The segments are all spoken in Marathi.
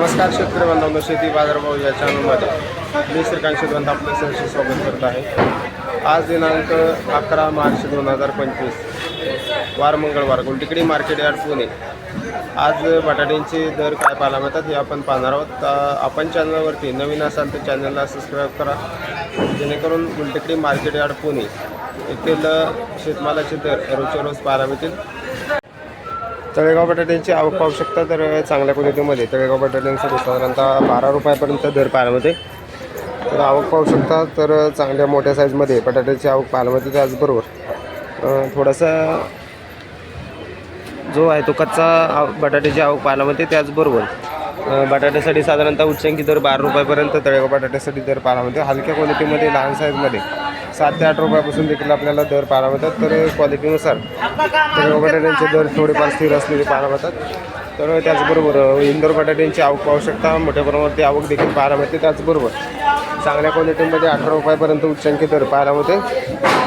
नमस्कार शेतकरी बांधवांनो शेती बाजारभाव या चॅनलमध्ये मी श्रीकांत शेतवंत आपलं सहर्ष स्वागत करत आहे. आज दिनांक अकरा मार्च दोन हजार पंचवीस वार मंगळवार. Gultekdi market yard Pune. आज बटाट्यांचे दर काय पाहायला मिळतात हे आपण पाहणार आहोत. आपण चॅनलवरती नवीन असाल तर चॅनलला सबस्क्राईब करा. जेणेकरून गुलटिकडी मार्केट यार्ड पुणे येथील शेतमालाचे दर रोजच्या रोज पाहायला मिळतील. तळेगाव बटाट्यांची आवक पाहू शकता तर चांगल्या क्वालिटीमध्ये. तळेगाव बटाट्यांसाठी साधारणतः बारा रुपयापर्यंत दर पाहायला मिळते तर आवक पाहू शकता तर चांगल्या मोठ्या साईजमध्ये बटाट्याची आवक पाहायला मिळते त्याचबरोबर थोडासा जो आहे तो कच्चा आव- बटाट्याची आवक पाहायला मिळते त्याचबरोबर बटाट्यासाठी साधारणतः उच्चांकी दर बारा रुपयापर्यंत तळेगाव बटाट्यासाठी दर पाहायला मिळते हलक्या क्वालिटीमध्ये लहान साईजमध्ये. सात ते आठ रुपयापासून देखील आपल्याला दर पाहायला तर क्वालिटीनुसार तर बटाट्यांचे दर थोडेफार स्थिर असलेले पाहायला तर त्याचबरोबर इंदोर बटाट्यांची आवक पाहू शकता. मोठ्या प्रमाणावरती आवक देखील पाहायला मिळते. त्याचबरोबर चांगल्या क्वालिटीमध्ये अठरा रुपयापर्यंत उच्चांकी दर पाहायला मिळते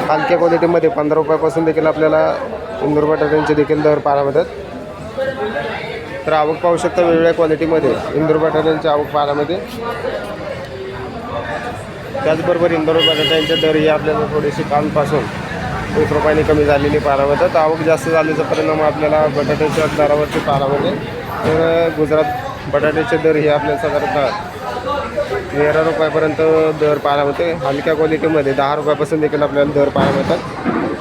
हलक्या क्वालिटीमध्ये पंधरा रुपयापासून देखील आपल्याला इंदोर बटाट्यांचे देखील दर पाहायला मिळतात. तर आवक पाहू शकता वेगवेगळ्या क्वालिटीमध्ये इंदोर बटाट्यांची आवक पाहायला मिळते. त्याचबरोबर इंदोर बटाट्यांचे दर हे आपल्याला थोडीशी कालपासून एक रुपयाने कमी झालेली पाहायला मिळतात आवक जास्त झाल्याचा परिणाम आपल्याला बटाट्याच्या दरावरती पाहायला मिळते तर गुजरात बटाट्याचे दर हे आपल्याला साधारणतः तेरा रुपयापर्यंत दर पाहायला मिळते हलक्या क्वालिटीमध्ये दहा रुपयापासून देखील आपल्याला दर पाहायला मिळतात.